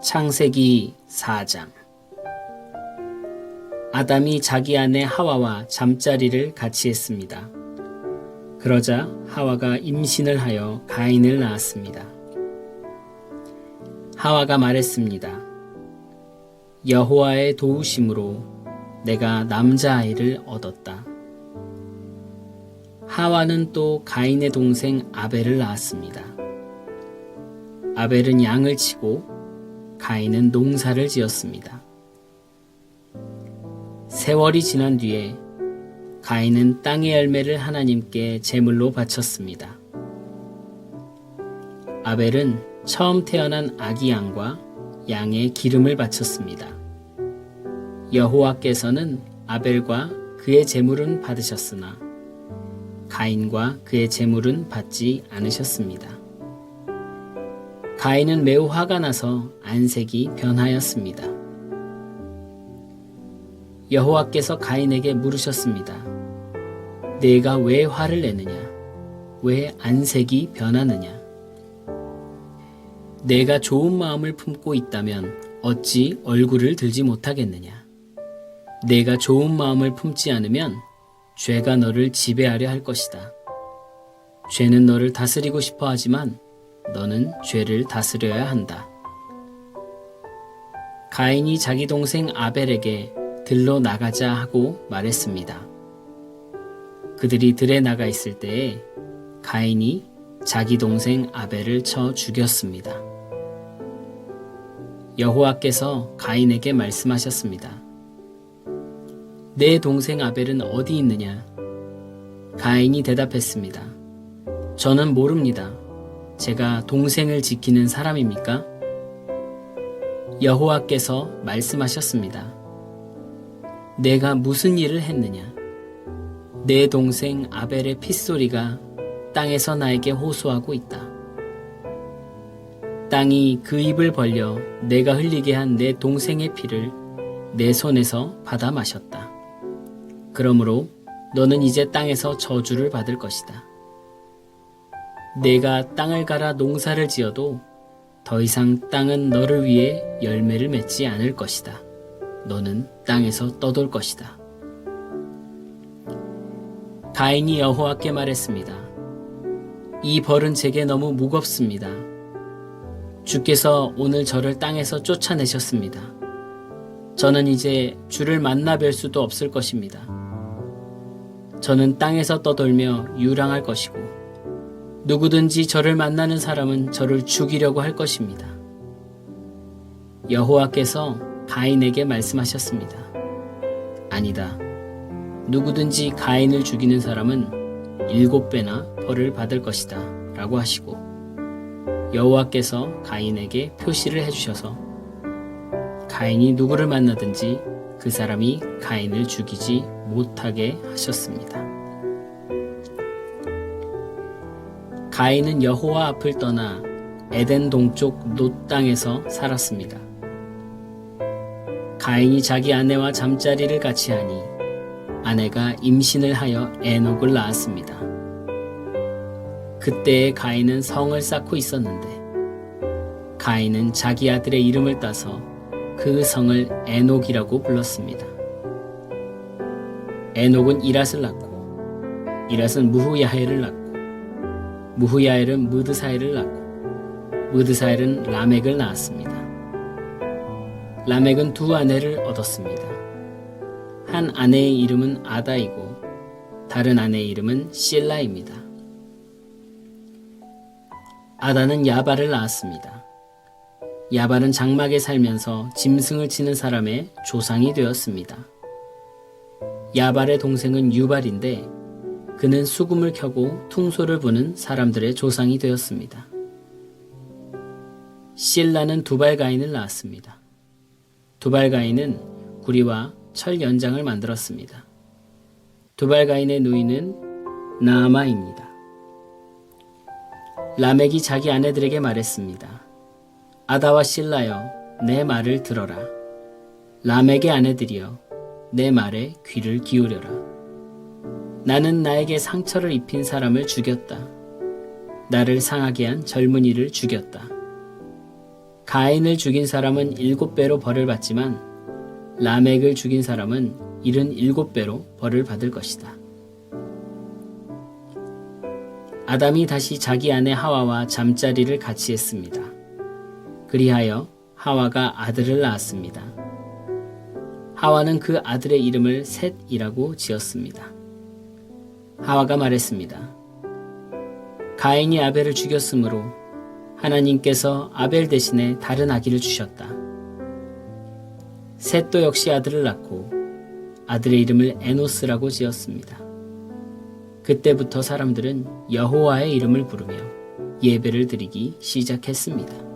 창세기 4장 아담이 자기 아내 하와와 잠자리를 같이 했습니다. 그러자 하와가 임신을 하여 가인을 낳았습니다. 하와가 말했습니다. 여호와의 도우심으로 내가 남자아이를 얻었다. 하와는 또 가인의 동생 아벨을 낳았습니다. 아벨은 양을 치고 가인은 농사를 지었습니다. 세월이 지난 뒤에 가인은 땅의 열매를 하나님께 제물로 바쳤습니다. 아벨은 처음 태어난 아기 양과 양의 기름을 바쳤습니다. 여호와께서는 아벨과 그의 제물은 받으셨으나 가인과 그의 제물은 받지 않으셨습니다. 가인은 매우 화가 나서 안색이 변하였습니다. 여호와께서 가인에게 물으셨습니다. 내가 왜 화를 내느냐? 왜 안색이 변하느냐? 내가 좋은 마음을 품고 있다면 어찌 얼굴을 들지 못하겠느냐? 내가 좋은 마음을 품지 않으면 죄가 너를 지배하려 할 것이다. 죄는 너를 다스리고 싶어 하지만 너는 죄를 다스려야 한다. 가인이 자기 동생 아벨에게 들로 나가자 하고 말했습니다. 그들이 들에 나가 있을 때에 가인이 자기 동생 아벨을 쳐 죽였습니다. 여호와께서 가인에게 말씀하셨습니다. 내 동생 아벨은 어디 있느냐? 가인이 대답했습니다. 저는 모릅니다. 제가 동생을 지키는 사람입니까? 여호와께서 말씀하셨습니다. 내가 무슨 일을 했느냐? 내 동생 아벨의 핏소리가 땅에서 나에게 호소하고 있다. 땅이 그 입을 벌려 내가 흘리게 한 내 동생의 피를 내 손에서 받아 마셨다. 그러므로 너는 이제 땅에서 저주를 받을 것이다. 내가 땅을 갈아 농사를 지어도 더 이상 땅은 너를 위해 열매를 맺지 않을 것이다. 너는 땅에서 떠돌 것이다. 가인이 여호와께 말했습니다. 이 벌은 제게 너무 무겁습니다. 주께서 오늘 저를 땅에서 쫓아내셨습니다. 저는 이제 주를 만나 뵐 수도 없을 것입니다. 저는 땅에서 떠돌며 유랑할 것이고 누구든지 저를 만나는 사람은 저를 죽이려고 할 것입니다. 여호와께서 가인에게 말씀하셨습니다. 아니다. 누구든지 가인을 죽이는 사람은 일곱 배나 벌을 받을 것이다. 라고 하시고 여호와께서 가인에게 표시를 해주셔서 가인이 누구를 만나든지 그 사람이 가인을 죽이지 못하게 하셨습니다. 가인은 여호와 앞을 떠나 에덴 동쪽 놋 땅에서 살았습니다. 가인이 자기 아내와 잠자리를 같이 하니 아내가 임신을 하여 에녹을 낳았습니다. 그때에 가인은 성을 쌓고 있었는데 가인은 자기 아들의 이름을 따서 그 성을 에녹이라고 불렀습니다. 에녹은 이랏을 낳고 이랏은 무후야헬을 낳고 무후야엘은 무드사엘을 낳고 무드사엘은 라멕을 낳았습니다. 라멕은 두 아내를 얻었습니다. 한 아내의 이름은 아다이고 다른 아내의 이름은 실라입니다. 아다는 야발을 낳았습니다. 야발은 장막에 살면서 짐승을 치는 사람의 조상이 되었습니다. 야발의 동생은 유발인데 그는 수금을 켜고 퉁소를 부는 사람들의 조상이 되었습니다. 실라는 두발가인을 낳았습니다. 두발가인은 구리와 철 연장을 만들었습니다. 두발가인의 누이는 나아마입니다. 라멕이 자기 아내들에게 말했습니다. 아다와 실라여 내 말을 들어라. 라멕의 아내들이여 내 말에 귀를 기울여라. 나는 나에게 상처를 입힌 사람을 죽였다. 나를 상하게 한 젊은이를 죽였다. 가인을 죽인 사람은 일곱 배로 벌을 받지만 라멕을 죽인 사람은 일흔 일곱 배로 벌을 받을 것이다. 아담이 다시 자기 아내 하와와 잠자리를 같이 했습니다. 그리하여 하와가 아들을 낳았습니다. 하와는 그 아들의 이름을 셋이라고 지었습니다. 하와가 말했습니다. 가인이 아벨을 죽였으므로 하나님께서 아벨 대신에 다른 아기를 주셨다. 셋도 역시 아들을 낳고 아들의 이름을 에노스라고 지었습니다. 그때부터 사람들은 여호와의 이름을 부르며 예배를 드리기 시작했습니다.